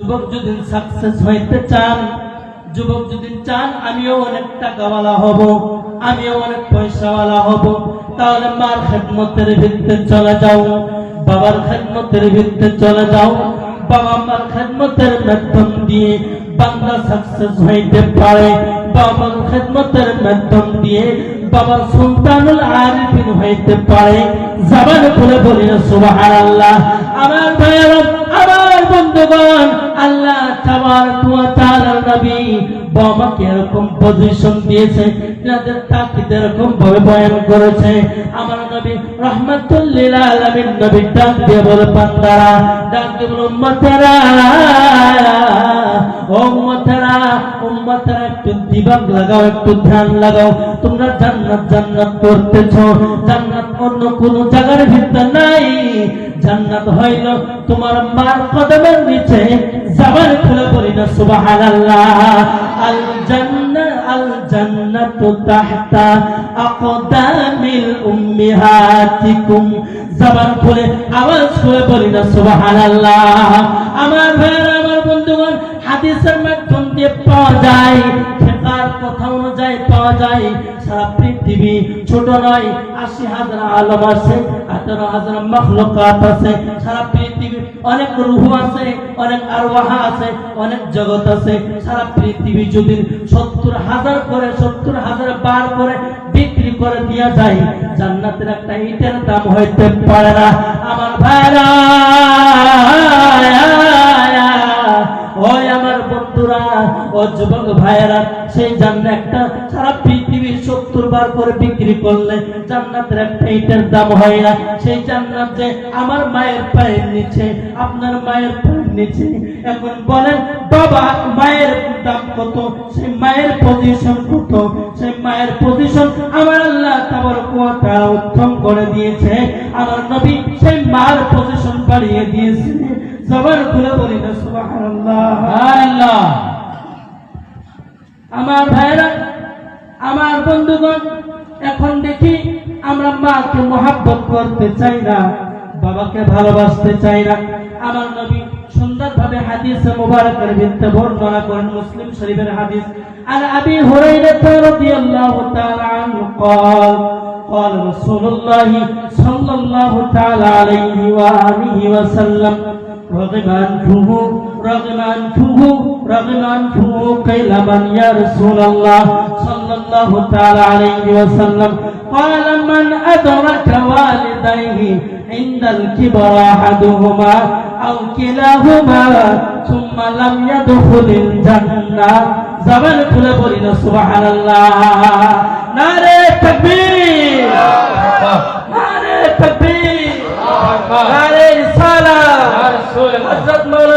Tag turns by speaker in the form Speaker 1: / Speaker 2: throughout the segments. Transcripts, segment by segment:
Speaker 1: যুবক যদি সাকসেস হইতে চান, যুবক যদি চান, আমিও অনেক টাকাওয়ালা হব, আমিও অনেক পয়সাওয়ালা হব, তাহলে মার খেদমতের ভিত্তে চলে যাও, বাবার খেদমতের ভিত্তে চলে যাও, বাবা মার খেদমতের মাধ্যম দিয়ে বান্দা সাকসেস হইতে পারে, বাবার খেদমতের মাধ্যম দিয়ে বাবার সুলতানুল আরিফিন হইতে পারে। জবান বলি না সুবহানাল্লাহ। আমার ভাইয়েরা, আমার বন্ধুগণ, আল্লাহ তাআলার নবী বাবাকে এরকম পজিশন দিয়েছে, যাদের তাকিদ এরকম ভাবে বয়ান করেছে। আমার নবী রহমাতুল আলামিন নবী ডাক দিয়ে বলে, বান্দারা, ডাক দিয়ে বলে, উম্মতেরা উম্মতেরা উম্মতেরা, একটু দিবাগ লাগাও, একটু ধ্যান লাগাও। তোমরা জান্নাত জান্নাত করতেছো। জান্নাত অন্য কোন জায়গার ভিতর নাই। জান্নাত হইল। তোমার মার কদমের নিচে জবান খুলে বলি না, সুবহানাল্লাহ। আল জান্নাত আল জান্নাতু তাহতা আকদামিল উম্মিহাতিকুম। জবান খুলে আওয়াজ খুলে বলি না, সুবহানাল্লাহ। আমার ভাইরা আমার বন্ধুগণ, হাদিসের মাধ্যম দিয়ে পাওয়া যায় ফেকার কথা অনুযায়ী পাওয়া যায়। সারা পৃথিবী ছোট নয়, আশি হাজার আলম আছে, আঠারো হাজার মখলকাত আছে। সারা পৃথিবী অনেক রুহ আছে, অনেক আরওয়াহা আছে, অনেক জগৎ আছে। সারা পৃথিবী যদি সত্তর হাজার করে, সত্তর হাজার বার করে বিক্রি করে দেওয়া যায়, জান্নাতের একটা ইটের দাম হইতে পারে না। আমার ভাইরা, ওই আমার ও যুবক ভাইয়েরা, সেই জান্নাত একটা সারা পৃথিবীর সত্তর বার করে বিক্রি করলে জান্নাতের একটা ইটের দাম হয় না। সেই জান্নাত যে আমার মায়ের পায়ের নিচে, আপনার মায়ের পায়ের নিচে। এখন বলেন, বাবা, মায়ের দাম কত? সেই মায়ের পজিশন কত? সেই মায়ের পজিশন আমার আল্লাহ তাবার কুয়াটা উত্তম করে দিয়েছে। আমার নবী সেই মার পজিশন বাড়িয়ে দিয়েছে। জবান খুলে বলি না, সুবহানাল্লাহ। আল্লাহ আমার ভাইরা আমার বন্ধুগণ এখন দেখি আমরা মাকে মহাব্বত করতে চাই না বাবাকে ভালোবাসতে চাই না আমার নবী সুন্দরভাবে হাদিসে মুবারকের ভিত্তিতে বর্ণনা করেন মুসলিম শরীফের হাদিস আর আবি হুরায়রা রাদিয়াল্লাহু তাআলা আনহু قال قال رسول الله صلى الله تعالى عليه وآله وسلم رغم أنفه رغم أنفه رغم أنفه قيل من يا رسول الله صلى الله تعالى عليه وسلم قال من أدرك والديه عند الكبر أحدهما أو كلاهما ثم لم يدخل الجنة زمن كل بولنا سبحان الله ناري تكبير ناري تكبير ناري رسالة حضرت مولانا حسن غني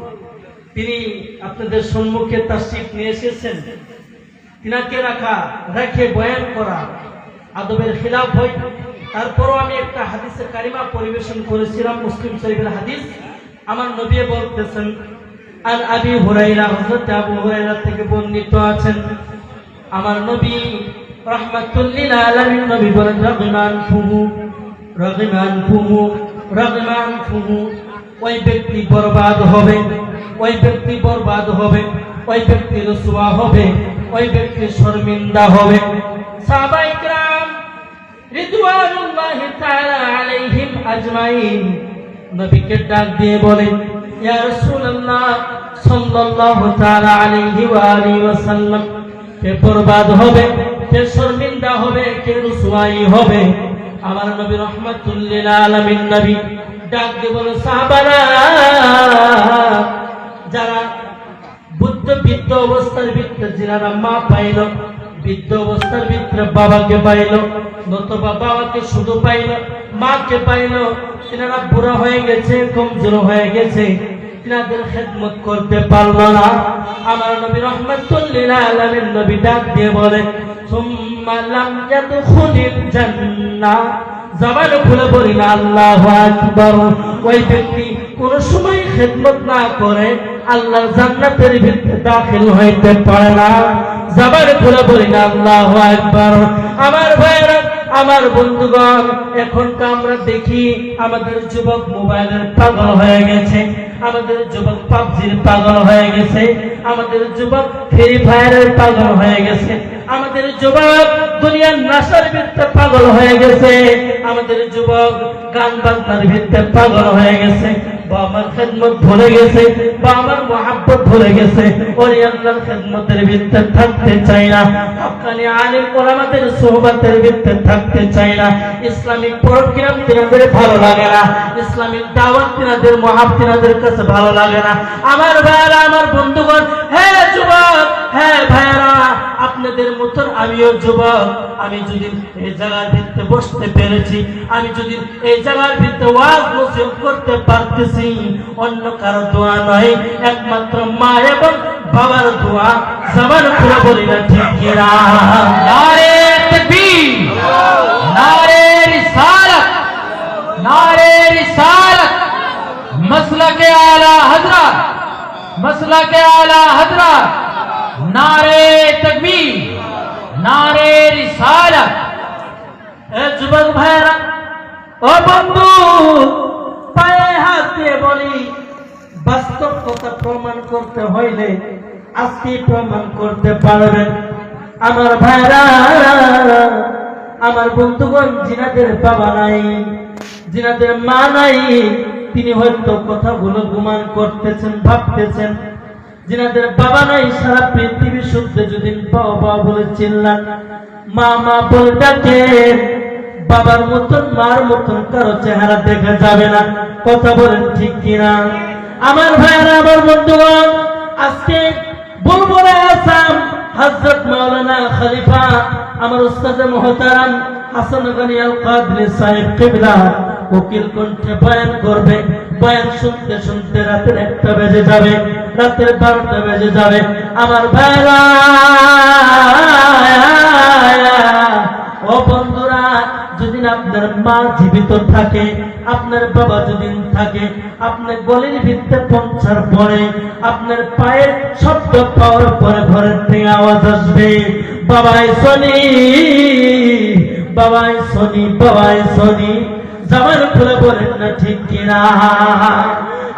Speaker 1: তিনি আপনাদের সম্মুখে তার তাসিফ নিয়ে এসেছেন। তিনাকে রাখা, রেখে বয়ান করা, আদবের খিলাফ হয়। তারপরও আমি একটা হাদিসের কারিমা পরিবেশন করেছিলাম, মুসলিম শরীফের হাদিস। আমার নবী বলতেছেন আর আবি হুরাইরা হযরত আবু হুরাইরা থেকে বর্ণিত আছেন, আমার নবী রাহমাতুল্লিল আলামিন নবী বলেন রাগমান ফুহু রাগমান ফুহু রাগমান ফুহু, ওই ব্যক্তি বরবাদ হবে। ওই ব্যক্তি বরবাদ হবে, ওই ব্যক্তি রসুয়া হবে, ওই ব্যক্তি শর্মিন্দা হবে। ডাক দিয়ে বরবাদ হবে, কে শর্মিন্দা হবে, কে হবে? আমার নবী রহমতুল্লিল নবী ডাক দিয়ে বলে, সাহাবারা যারা বুদ্ধ বৃদ্ধ অবস্থার ভিতরে যারা মা পাইল, বৃদ্ধ অবস্থার ভিতরে বাবাকে পাইল নতুবা বাবাকে শুধু পাইল, মাকে পাইল এনারা বুড়া হয়ে গেছে, কমজোর হয়ে গেছে, তিনাদের খেদমত করতে পারল না। আমার নবী রহমতুল্লিল আলমের নবী ডাক দিয়ে বলে বলি আল্লাহু ওই ব্যক্তি কোন সময় খেদমত না করে আল্লাহর জান্নাতের ভিতরে দাখিল হইতে পারে না। জবান খুলে বলি না আল্লাহু আকবার। আমার ভাইরা আমার বন্ধুগণ, এখন তো আমরা দেখি আমাদের যুবক মোবাইলের পাগল হয়ে গেছে, আমাদের যুবক পাবজির পাগল হয়ে গেছে, আমাদের যুবক ফ্রি ফায়ারের পাগল হয়ে গেছে, আমাদের যুবক দুনিয়ার নাশার ভিত্তে পাগল হয়ে গেছে, আমাদের যুবক গান বাজনার ভিত্তে পাগল হয়ে গেছে। বা খেদমত ভুলে গেছে, বা মহাব্বত ভুলে গেছে। ওই আল্লাহর খেদমতের ভিত্তে থাকতে চাই না। হাক্কানি আলিম ওলামাদের সোহবাতের ভিত্তে থাকতে চাই না। ইসলামিক প্রোগ্রাম তিনাদের ভালো লাগে না। ইসলামিক দাওয়াত তিনাদের মহাব তিনাদের কাছে ভালো লাগে না। আমার ভাইয়ারা, আমার বন্ধুগণ হ্যাঁ যুবক হ্যাঁ ভাইয়ারা আপনাদের মতন আমিও যুবক, আমি যদি এই জায়গার ভিত্তে বসতে পেরেছি, আমি যদি এই জায়গার ভিত্তে ওয়াজ বসে করতে পারতেছি, অন্য কারও দোয়া নয় একমাত্র মা এবং বাবার দোয়া সবার পুরো বলি ঠিক কিনা
Speaker 2: নারে তাকবীর, নারে রিসালাত নারে রিসালাত কে আলা হযরত মসলা কে আলা হযরত। নারে তকবীর, নারে রিসালাত।
Speaker 1: এ যুবক ভাইরা ও বন্ধু, পায়ে হাত দিয়ে বলি, বাস্তব কথা প্রমাণ করতে হইলে আজকে প্রমাণ করতে পারবেন। আমার ভাইরা, আমার বন্ধুগণ, জিনাদের বাবা নাই, জিনাদের মা নাই, তিনি হয়তো কথাগুলো গুমান করতেছেন, ভাবতেছেন। জিনাদের বাবা নাই, সারা পৃথিবী শুদ্ধে যদি বাবা বলে চিল্লান। মা মা বলে ডাকেন, বাবার মতন, মার মতন কারও চেহারা দেখা যাবে না। কথা বলেন ঠিক কিনা? আমার ভাইয়েরা, আমার বন্ধুগণ, আজকে বুলবুলে আসাম, হযরত মাওলানা খলিফা, আমার উস্তাদ মহতারাম হাসান গনি আল কাদরি সাহেব কিবলা, উকিল কণ্ঠে বয়ান করবে। বয়ান শুনতে শুনতে রাতের একটা বেজে যাবে, রাতের বারোটা বেজে যাবে। আমার ভাইরা, ও বন্ধুরা যদি আপনার মা জীবিত থাকে, আপনার বাবা যদি থাকে, আপনার গলির ভিত্তে পৌঁছার পরে, আপনার পায়ের শব্দ পাওয়ার পরে ঘরের থেকে আওয়াজ আসবে, বাবাই শনি বাবাই শনি বাবাই শনি জামার খুলে বলেন না, ঠিক কিনা?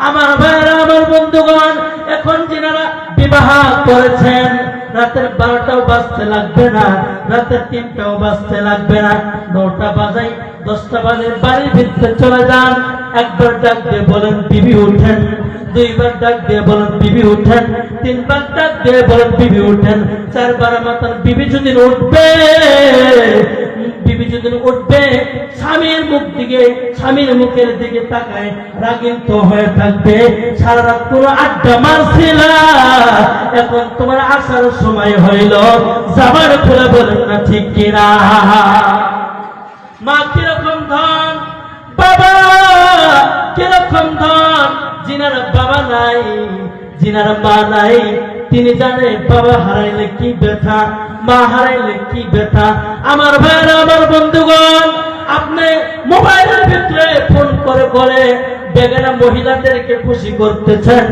Speaker 1: আমার ভাইরা আমার বন্ধুগণ, এখন যিনারা বিবাহ করেছেন, রাতের বারোটাও বাজতে লাগবে না, রাতের তিনটাও বাজতে লাগবে না। নটা বাজাই, দশটা বাজে, বাড়ির ভিতরে চলে যান। একবার ডাক দিয়ে বলেন, বিবি, উঠেন। দুইবার ডাক দিয়ে বলেন, বিবি, উঠেন। তিনবার ডাক দিয়ে বলেন, বিবি, উঠেন। চারবার মাতার বিবি যদি উঠবে বিবি যদি উঠবে, স্বামীর মুখ দিকে, স্বামীর মুখের দিকে তাকায় রাগিন্ত হয়ে থাকবে। সারা রাত কোনো আড্ডা মারছিল। এখন তোমার আসার সময় হইল। যাবার খুলে বলেন না ঠিক কিনা। মা, কীরকম ধন? বাবা, কীরকম ধন? জিনার বাবা নাই, জিনার মা নাই। তিনি জানে বাবা হারাইলে কি ব্যথা। মা হারাইলে কি ব্যথা? আমার ভাইরা আমার বন্ধুগণ আপনি মোবাইলের ভিতরে ফোন করে করে বেগানা মহিলাদেরকে খুশি করতেছেন।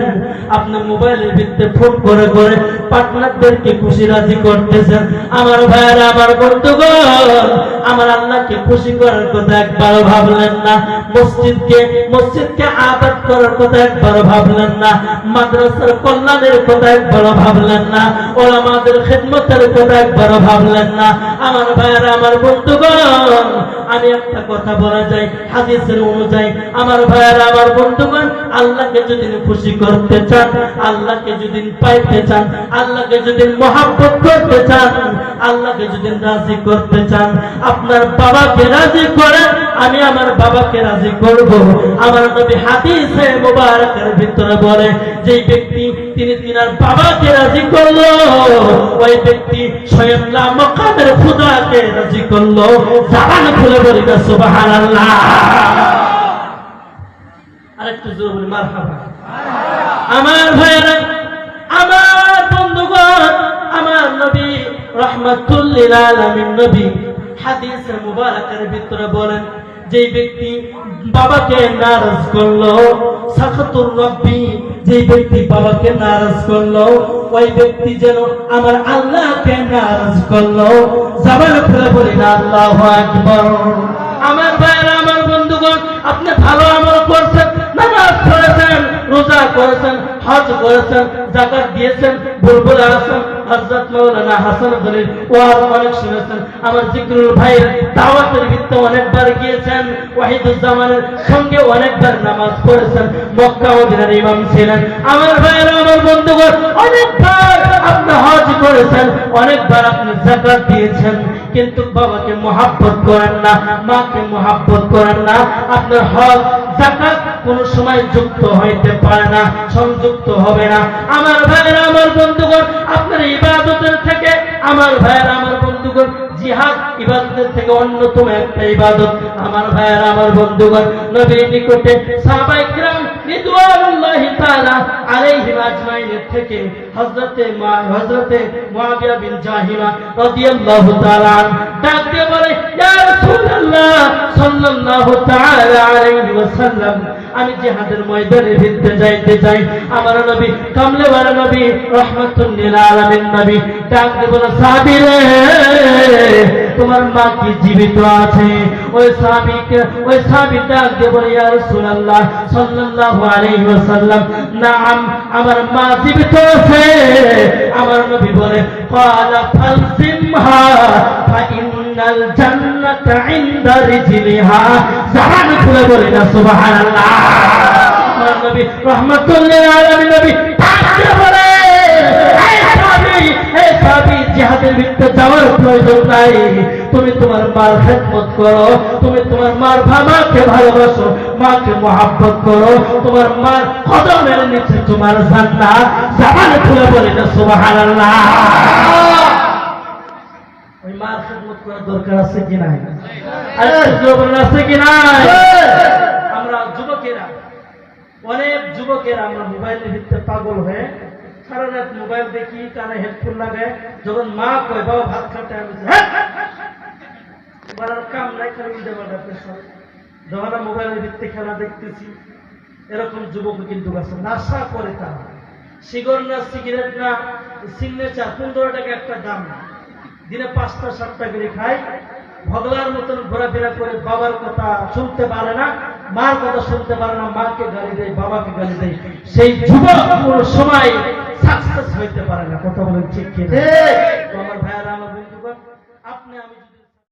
Speaker 1: আপনি মোবাইলের ভিতরে ফোন করে করে পার্টনারদেরকে খুশি রাজি করতেছেন। আমার ভাইয়েরা, আমার বন্ধুগণ, আমার আল্লাহকে খুশি করার কথা একবারও ভাবলেন না। মসজিদকে মসজিদকে আবাদ করার কথা একবারও ভাবলেন না। মাদ্রাসার কল্যাণের কথা একবারও ভাবলেন না। ওলামাদের খেদমতের কথা একবারও ভাবলেন না। আমার ভাইয়েরা, আমার বন্ধুগণ, আমি একটা কথা বলা যায় হাদিসের অনুযায়ী। আমার ভাইয়েরা বন্ধুগণ আল্লাহকে যদি খুশি করতে চান, আল্লাহকে যদি পাইতে চান, আল্লাহকে যদি মহাব্বত করতে চান, আল্লাহকে যদি রাজি করতে চান, আপনার বাবাকে রাজি করেন, আমি আমার বাবাকে রাজি করব। আমার নবী হাদিসে মোবারকের ভিতরে বলে যে ব্যক্তি তিনি তিনার বাবাকে রাজি করল, ওই ব্যক্তি স্বয়ং লা মকামের খুদাকে রাজি করল। জাবান খুলে বলি সুবহানাল্লাহ। আমার ভাইয়েরা, আমার বন্ধুগণ, আমার নবী রহমাতুল্লিল নবী মুবারাকের ভিতরে বলেন, যেই ব্যক্তি বাবাকে নারাজ করল, সাখাতুর রব্বি, যেই ব্যক্তি বাবাকে নারাজ করল, ওই ব্যক্তি যেন আমার আল্লাহকে নারাজ করল, জাবান ফেলে বলি না আল্লাহ আমার ভাইয়েরা, আমার বন্ধুগণ, আপনি ভালো আমল করছেন রোজা করেছেন, হজ করেছেন জাকাত দিয়েছেন, বুলবুল আসেন হযরত মাওলানা হাসান আলীর ওয়াজ অনেক শুনেছেন। আমার জিকরুল ভাইয়ের দাওয়াতের ভিত্তে অনেকবার গিয়েছেন, ওয়াহিদুজ্জামানের সঙ্গে অনেকবার নামাজ পড়েছেন, মক্কা মদিনার ইমাম ছিলেন। আমার ভাইয়েরা, আমার বন্ধুগণ, অনেকবার আপনি হজ করেছেন, অনেকবার আপনি জাকাত দিয়েছেন, কিন্তু বাবাকে মহাব্বত করেন না, মাকে মহাব্বত করেন না। আপনার হজ জাকাত কোন সময় যুক্ত হইতে পারে না, সংযুক্ত হবে না। আমার ভাইয়েরা, আমার বন্ধুগণ, আপনার ইবাদতের থেকে আমার ভাইয়েরা, আমার বন্ধুগণ, জিহাদ ইবাদতের থেকে অন্যতম একটা ইবাদত। আমার ভাইয়েরা, আমার বন্ধুগণ নবীর নিকটে সাহাবায়ে কিরাম রিদওয়ানুল্লাহি তাআলা আলাইহিম থেকে হযরতে হযরতে বিন রাদিয়াল্লাহু তাআলা ডাক দিয়ে বলে, ইয়া রাসূলুল্লাহ সাল্লাল্লাহু তাআলা আলাইহি ওয়াসাল্লাম আমি জিহাদের ময়দানে ভিতরে যাইতে চাই। আমার নবী কামলে নবী রহমাতুল লিল নবী, ডাক দিয়ে বলে সাহাবী তোমার মা কি জীবিত আছে? ওই সাহাবীকে, ওই সাহাবী ডাক দিয়ে বলে ইয়া রাসূলুল্লাহ, সাল্লাল্লাহু আলাইহি নাম আমার মা জীবিত আছে। আমার নবী বলে, ক্বালা ফালসিমহা ফাইন্নাল জান্নাতা ইনদা রিজলিহা। জাহান খুলে বলে, না, সুবহানাল্লাহ। আমার নবী নবী বলে জিহাদের ভিতরে যাওয়ার প্রয়োজন তুমি তোমার মার খেদমত করো, তুমি তোমার মার মাকে ভালোবাসো, মাকে মহাব্বত করো, তোমার মার কদমের নিচে তোমার জান্নাত। জামান খুলে বলে, না, সুবহানাল্লাহ। মার খেদমত করার দরকার আছে কি নাই? আছে কি নাই? আমরা যুবকেরা অনেক যুবকেরা আমরা মোবাইলের ভিতরে পাগল হয়ে সারা রাত মোবাইল দেখি কানে হেডফোন লাগায় যখন মা কয় বাবা ভাত খাতে আমি "হ্যাঁ!" কাম নাই খালি উল্টে পাল্টা পেশা যখন মোবাইলের ভিত্তি খেলা দেখতেছি এরকম যুবক কিন্তু আছে নাশা করে তারা। সিগর না সিগারেট না সিগনেচার পনেরো টাকা একটা দাম না। দিনে পাঁচটা সাতটা করে খায় ভগলার মতন ঘোরাফেরা করে বাবার কথা শুনতে পারে না মার কথা শুনতে পারে না মাকে গালি দেয় বাবাকে গালি দেয়। সেই যুবক কোনো সময় সাকসেস হইতে পারে না। কথা বলেন ঠিক আমার